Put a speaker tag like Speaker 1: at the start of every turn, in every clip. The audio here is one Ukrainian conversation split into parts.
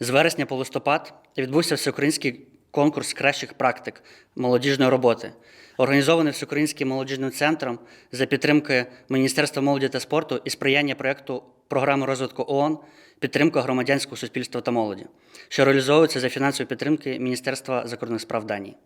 Speaker 1: З вересня по листопад відбувся всеукраїнський конкурс кращих практик молодіжної роботи, організований Всеукраїнським молодіжним центром за підтримки Міністерства молоді та спорту і сприяння проєкту програми розвитку ООН підтримка громадянського суспільства та молоді, що реалізовується за фінансової підтримки Міністерства закордонних справ Данії.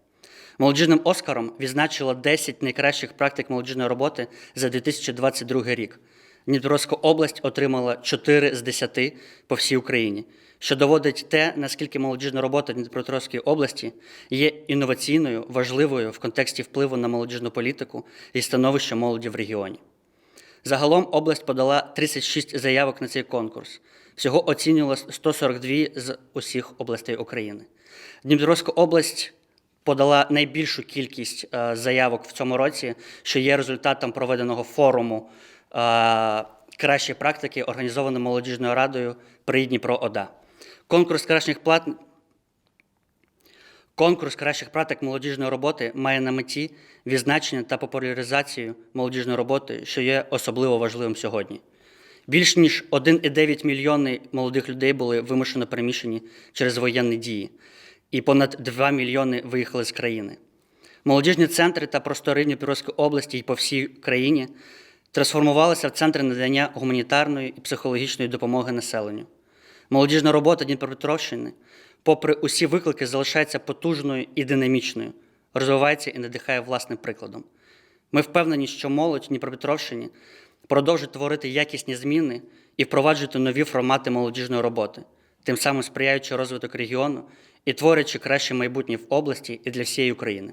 Speaker 1: Молодіжним Оскаром відзначило 10 найкращих практик молодіжної роботи за 2022 рік. Дніпровська область отримала 4 з 10 по всій Україні, що доводить те, наскільки молодіжна робота Дніпропетровської області є інноваційною, важливою в контексті впливу на молодіжну політику і становище молоді в регіоні. Загалом область подала 36 заявок на цей конкурс. Всього оцінювалось 142 з усіх областей України. Дніпровська область подала найбільшу кількість е, заявок в цьому році, що є результатом проведеного форуму кращі практики, організованого молодіжною радою при Дніпро ОДА. Конкурс кращих плат Конкурс кращих практик молодіжної роботи має на меті відзначення та популяризацію молодіжної роботи, що є особливо важливим сьогодні. Більш ніж 1,9 мільйони молодих людей були вимушено переміщені через воєнні дії, і понад 2 мільйони виїхали з країни. Молодіжні центри та простори Дніпровської області і по всій країні трансформувалися в центри надання гуманітарної і психологічної допомоги населенню. Молодіжна робота Дніпропетровщини, попри усі виклики, залишається потужною і динамічною, розвивається і надихає власним прикладом. Ми впевнені, що молодь Дніпропетровщині продовжить творити якісні зміни і впроваджувати нові формати молодіжної роботи, тим самим сприяючи розвиток регіону і творячи краще майбутнє в області і для всієї України.